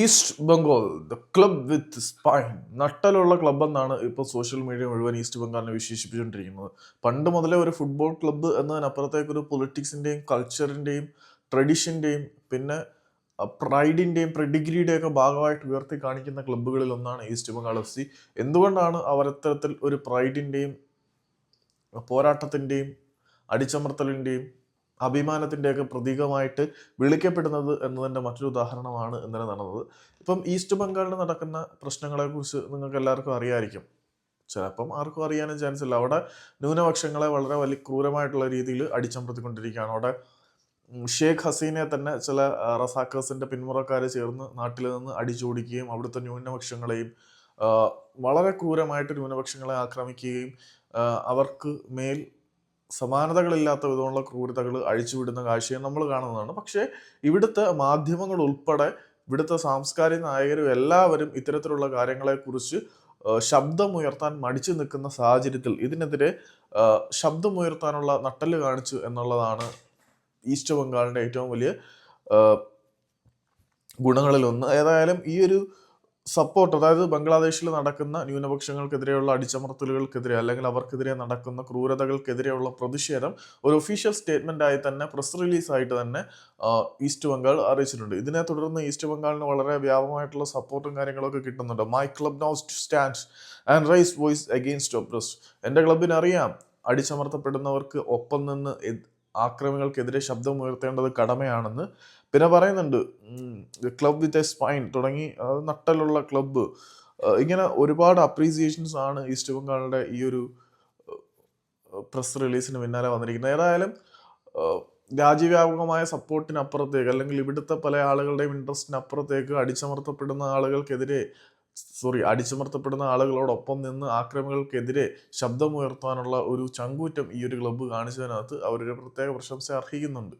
East Bengal the club with spine. നട്ടലുള്ള club എന്നാണ് ഇപ്പോൾ social media മുഴുവൻ ഈസ്റ്റ് ബംഗാളിനെ വിശേഷിപ്പിച്ചുകൊണ്ടിരിക്കുന്നത്. പണ്ട് മുതലേ ഒരു ഫുട്ബോൾ ക്ലബ്ബ് എന്നതിനപ്പുറത്തേക്ക് ഒരു പൊളിറ്റിക്സിന്റെയും കൾച്ചറിന്റെയും ട്രഡീഷന്റെയും പിന്നെ പ്രൈഡിന്റെയും പ്രഡിഗ്രിയുടെയൊക്കെ ഭാഗമായിട്ട് ഉയർത്തി കാണിക്കുന്ന ക്ലബ്ബുകളിൽ ഒന്നാണ് ഈസ്റ്റ് ബംഗാൾ എഫ് സി. എന്തുകൊണ്ടാണ് അവർ ഇത്തരത്തിൽ ഒരു പ്രൈഡിന്റെയും പോരാട്ടത്തിന്റെയും അടിച്ചമർത്തലിന്റെയും അഭിമാനത്തിന്റെയൊക്കെ പ്രതീകമായിട്ട് വിളിക്കപ്പെടുന്നത് എന്നതിന്റെ മറ്റൊരു ഉദാഹരണമാണ് ഇന്നലെ നടന്നത്. ഇപ്പം ഈസ്റ്റ് ബംഗാളിൽ നടക്കുന്ന പ്രശ്നങ്ങളെക്കുറിച്ച് നിങ്ങൾക്ക് എല്ലാവർക്കും അറിയാമായിരിക്കും ചിലപ്പം ആർക്കും അറിയാനും ചാൻസ് ഇല്ല. അവിടെ ന്യൂനപക്ഷങ്ങളെ വളരെ വലിയ ക്രൂരമായിട്ടുള്ള രീതിയിൽ അടിച്ചമർത്തിക്കൊണ്ടിരിക്കുകയാണ്. അവിടെ ഷേഖ് ഹസീനയെ തന്നെ ചില റസാക്കേഴ്സിന്റെ പിന്മുറക്കാർ ചേർന്ന് നാട്ടിൽ നിന്ന് അടിച്ചോടിക്കുകയും അവിടുത്തെ ന്യൂനപക്ഷങ്ങളെയും വളരെ ക്രൂരമായിട്ട് ന്യൂനപക്ഷങ്ങളെ ആക്രമിക്കുകയും അവർക്ക് മേൽ സമാനതകളില്ലാത്ത വിധമുള്ള ക്രൂരതകൾ അഴിച്ചുവിടുന്ന കാഴ്ചയും നമ്മൾ കാണുന്നതാണ്. പക്ഷേ ഇവിടുത്തെ മാധ്യമങ്ങൾ ഉൾപ്പെടെ ഇവിടുത്തെ സാംസ്കാരിക നായകരും എല്ലാവരും ഇത്തരത്തിലുള്ള കാര്യങ്ങളെക്കുറിച്ച് ശബ്ദമുയർത്താൻ മടിച്ചു നിൽക്കുന്ന സാഹചര്യത്തിൽ ഇതിനെതിരെ ശബ്ദമുയർത്താനുള്ള നട്ടൽ കാണിച്ചു എന്നുള്ളതാണ് ഈസ്റ്റ് ബംഗാളിന്റെ ഏറ്റവും വലിയ ഗുണങ്ങളിലൊന്ന്. ഏതായാലും ഈ ഒരു സപ്പോർട്ട് അതായത് ബംഗ്ലാദേശിൽ നടക്കുന്ന ന്യൂനപക്ഷങ്ങൾക്കെതിരെയുള്ള അടിച്ചമർത്തലുകൾക്കെതിരെ അല്ലെങ്കിൽ അവർക്കെതിരെ നടക്കുന്ന ക്രൂരതകൾക്കെതിരെയുള്ള പ്രതിഷേധം ഒരു ഒഫീഷ്യൽ സ്റ്റേറ്റ്മെന്റ് ആയി തന്നെ പ്രസ് റിലീസ് ആയിട്ട് തന്നെ ഈസ്റ്റ് ബംഗാൾ അറിയിച്ചിട്ടുണ്ട്. ഇതിനെ തുടർന്ന് ഈസ്റ്റ് ബംഗാളിന് വളരെ വ്യാപകമായിട്ടുള്ള സപ്പോർട്ടും കാര്യങ്ങളൊക്കെ കിട്ടുന്നുണ്ട്. My club now stand and rise voice against oppressed എന്റെ ക്ലബിനറിയാം അടിച്ചമർത്തപ്പെടുന്നവർക്ക് ഒപ്പം നിന്ന് ആക്രമികൾക്കെതിരെ ശബ്ദമുയർത്തേണ്ടത് കടമയാണെന്ന് പിന്നെ പറയുന്നുണ്ട്. ക്ലബ് വിത്ത് എ സ്പൈൻ തുടങ്ങി നട്ടലുള്ള ക്ലബ്ബ് ഇങ്ങനെ ഒരുപാട് അപ്രീസിയേഷൻസ് ആണ് ഈസ്റ്റ് ബംഗാളിന്റെ ഈ ഒരു പ്രസ് റിലീസിന് പിന്നാലെ വന്നിരിക്കുന്നത്. ഏതായാലും രാജ്യവ്യാപകമായ സപ്പോർട്ടിനപ്പുറത്തേക്ക് അല്ലെങ്കിൽ ഇവിടുത്തെ പല ആളുകളുടെയും ഇൻട്രസ്റ്റിനപ്പുറത്തേക്ക് അടിച്ചമർത്തപ്പെടുന്ന ആളുകൾക്കെതിരെ സോറി അടിച്ചമർത്തപ്പെടുന്ന ആളുകളോടൊപ്പം നിന്ന് ആക്രമികൾക്കെതിരെ ശബ്ദമുയർത്താനുള്ള ഒരു ചങ്കൂറ്റം ഈ ഒരു ക്ലബ്ബ് കാണിച്ചതിനകത്ത് അവരൊരു പ്രത്യേക പ്രശംസ അർഹിക്കുന്നുണ്ട്.